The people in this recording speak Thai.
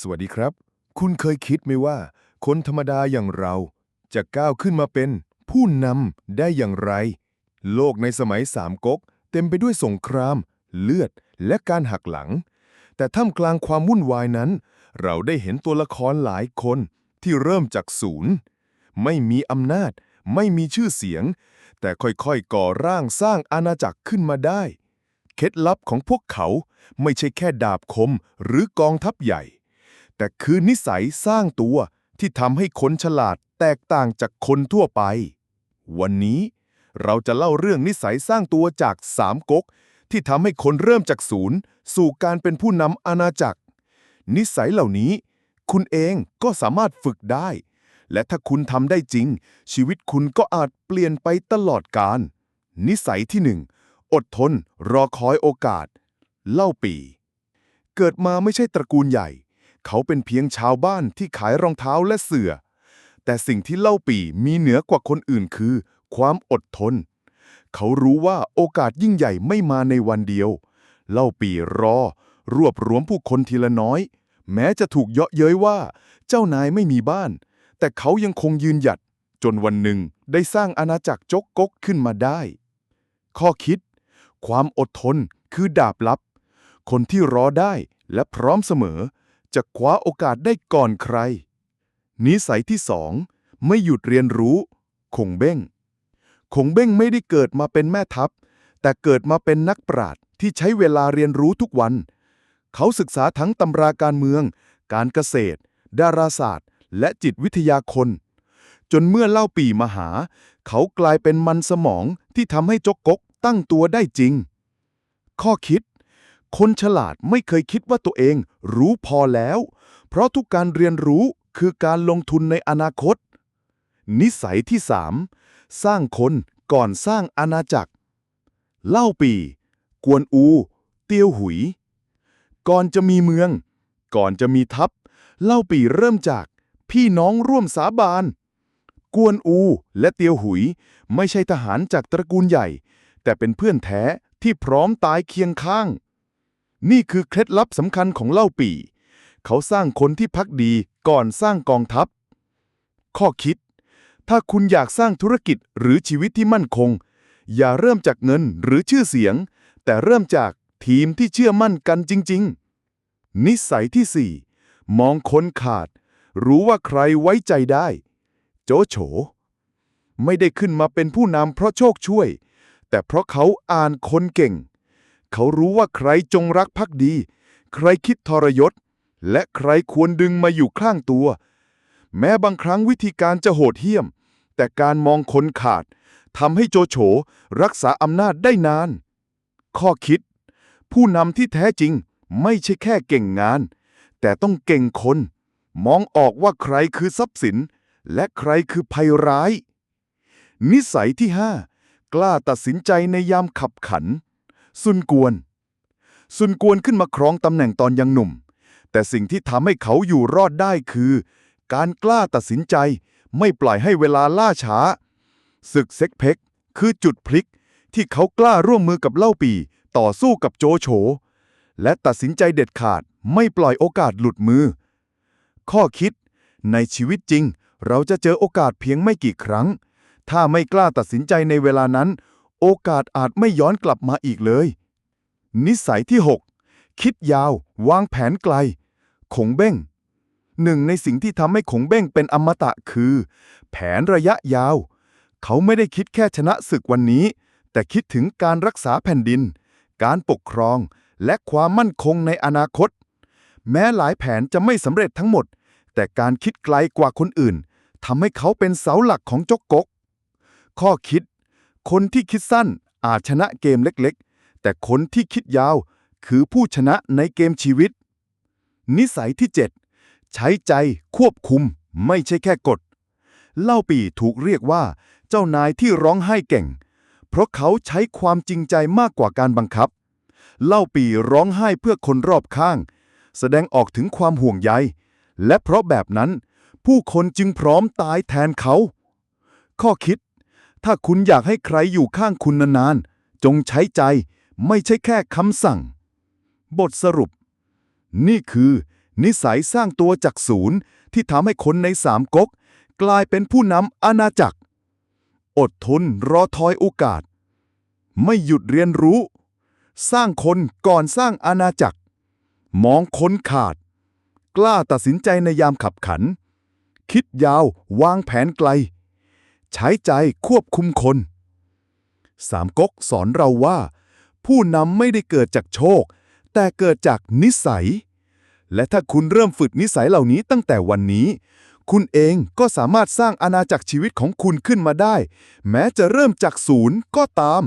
สวัสดีครับ คุณเคยคิดไหมว่า คนธรรมดาอย่างเรา จะก้าวขึ้นมาเป็น ผู้นำได้อย่างไร โลกในสมัยสามก๊กเต็มไปด้วยสงคราม เลือด และการหักหลัง แต่ท่ามกลางความวุ่นวายนั้น เราได้เห็นตัวละครหลายคนที่เริ่มจากศูนย์ ไม่มีอำนาจ ไม่มีชื่อเสียง แต่ค่อยๆก่อร่างสร้างอาณาจักรขึ้นมาได้ เคล็ดลับของพวกเขาไม่ใช่แค่ดาบคมหรือกองทัพใหญ่ แต่คือนิสัยสร้างตัวที่ทำให้คนฉลาดแตกต่างจากคนทั่วไป วันนี้เราจะเล่าเรื่องนิสัยสร้างตัวจากสามก๊กที่ทำให้คนเริ่มจากศูนย์ สู่การเป็นผู้นำอาณาจักร นิสัยเหล่านี้ คุณเองก็สามารถฝึกได้ และถ้าคุณทำได้จริง ชีวิตคุณก็อาจเปลี่ยนไปตลอดกาลนิสัยที่หนึ่งอดทน รอคอยโอกาส เล่าปี เกิดมาไม่ใช่ตระกูลใหญ่ เขาเป็นเพียงชาวบ้านที่ขายรองเท้าและเสื่อ แต่สิ่งที่เล่าปีมีเหนือกว่าคนอื่นคือ ความอดทน เขารู้ว่าโอกาสยิ่งใหญ่ไม่มาในวันเดียว เล่าปีรอ รวบรวมผู้คนทีละน้อย แม้จะถูกเยาะเย้ยว่า เจ้านายไม่มีบ้าน แต่เขายังคงยืนหยัด จนวันหนึ่งได้สร้างอาณาจักรจกกกขึ้นมาได้ ข้อคิด ความอดทนคือดาบลับ คนที่รอได้และพร้อมเสมอ จะคว้าโอกาสได้ก่อนใคร นิสัยที่สองไม่หยุดเรียนรู้ คงเบ้ง คงเบ้งไม่ได้เกิดมาเป็นแม่ทัพ แต่เกิดมาเป็นนักปราชญ์ที่ใช้เวลาเรียนรู้ทุกวัน เขาศึกษาทั้งตำราการเมือง การเกษตร ดาราศาสตร์ และจิตวิทยาคน จนเมื่อเล่าปีมาหา เขากลายเป็นมันสมองที่ทำให้จกกกตั้งตัวได้จริง ข้อคิด คนฉลาดไม่เคยคิดว่าตัวเองรู้พอแล้ว เพราะทุกการเรียนรู้คือการลงทุนในอนาคต นิสัยที่สามสร้างคนก่อนสร้างอาณาจักร เล่าปี กวนอู เตียวหุย ก่อนจะมีเมือง ก่อนจะมีทัพ เล่าปีเริ่มจากพี่น้องร่วมสาบาน กวนอูและเตียวหุยไม่ใช่ทหารจากตระกูลใหญ่ แต่เป็นเพื่อนแท้ที่พร้อมตายเคียงข้าง นี่คือเคล็ดลับสำคัญของเล่าปี เขาสร้างคนที่พักดีก่อนสร้างกองทัพ ข้อคิด ถ้าคุณอยากสร้างธุรกิจหรือชีวิตที่มั่นคง อย่าเริ่มจากเงินหรือชื่อเสียง แต่เริ่มจากทีมที่เชื่อมั่นกันจริง ๆ นิสัยที่ 4 มองคนขาด รู้ว่าใครไว้ใจได้ โจโฉ ไม่ได้ขึ้นมาเป็นผู้นำเพราะโชคช่วย แต่เพราะเขาอ่านคนเก่ง เขารู้ว่าใครจงรักภักดี ใครคิดทรยศ และใครควรดึงมาอยู่ข้างตัว แม้บางครั้งวิธีการจะโหดเหี้ยม แต่การมองคนขาดทำให้โจโฉรักษาอำนาจได้นาน ข้อคิด ผู้นำที่แท้จริงไม่ใช่แค่เก่งงาน แต่ต้องเก่งคน มองออกว่าใครคือทรัพย์สิน และใครคือภัยร้าย นิสัยที่ 5 กล้าตัดสินใจในยามขับขัน ซุนกวน ซุนกวนขึ้นมาครองตำแหน่งตอนยังหนุ่ม แต่สิ่งที่ทำให้เขาอยู่รอดได้คือ การกล้าตัดสินใจ ไม่ปล่อยให้เวลาล่าช้า ศึกเซ็กเพ็กคือจุดพลิกที่เขากล้าร่วมมือกับเล่าปีต่อสู้กับโจโฉ และตัดสินใจเด็ดขาดไม่ปล่อยโอกาสหลุดมือ ข้อคิด ในชีวิตจริง เราจะเจอโอกาสเพียงไม่กี่ครั้ง ถ้าไม่กล้าตัดสินใจในเวลานั้น โอกาสอาจไม่ย้อนกลับมาอีกเลย นิสัยที่ 6 คิดยาว วางแผนไกล ขงเบ้งหนึ่งในสิ่งที่ทำให้ขงเบ้งเป็นอมตะคือ แผนระยะยาว เขาไม่ได้คิดแค่ชนะศึกวันนี้ แต่คิดถึงการรักษาแผ่นดิน การปกครอง และความมั่นคงในอนาคต แม้หลายแผนจะไม่สำเร็จทั้งหมด แต่การคิดไกลกว่าคนอื่นทำให้เขาเป็นเสาหลักของจกกก ข้อคิด คนที่คิดสั้นอาจชนะเกมเล็กๆ แต่คนที่คิดยาวคือผู้ชนะในเกมชีวิต นิสัยที่ 7 ใช้ใจควบคุมไม่ใช่แค่กฎเล่าปีถูกเรียกว่า เจ้านายที่ร้องไห้เก่ง เพราะเขาใช้ความจริงใจมากกว่าการบังคับ เล่าปีร้องไห้เพื่อคนรอบข้าง แสดงออกถึงความห่วงใย และเพราะแบบนั้น ผู้คนจึงพร้อมตายแทนเขา ข้อคิด ถ้าคุณอยากให้ใครอยู่ข้างคุณนานๆ จงใช้ใจ ไม่ใช่แค่คำสั่ง บทสรุป นี่คือ นิสัยสร้างตัวจากศูนย์ที่ทำให้คนในสามก๊กกลายเป็นผู้นำอาณาจักร อดทนรอทอยโอกาส ไม่หยุดเรียนรู้ สร้างคนก่อนสร้างอาณาจักร มองคนขาด กล้าตัดสินใจในยามขับขัน คิดยาววางแผนไกล ใช้ใจควบคุมคน สามก๊กสอนเราว่า ผู้นำไม่ได้เกิดจากโชค แต่เกิดจากนิสัย และถ้าคุณเริ่มฝึกนิสัยเหล่านี้ตั้งแต่วันนี้ คุณเองก็สามารถสร้างอาณาจักรชีวิตของคุณขึ้นมาได้ แม้จะเริ่มจากศูนย์ก็ตาม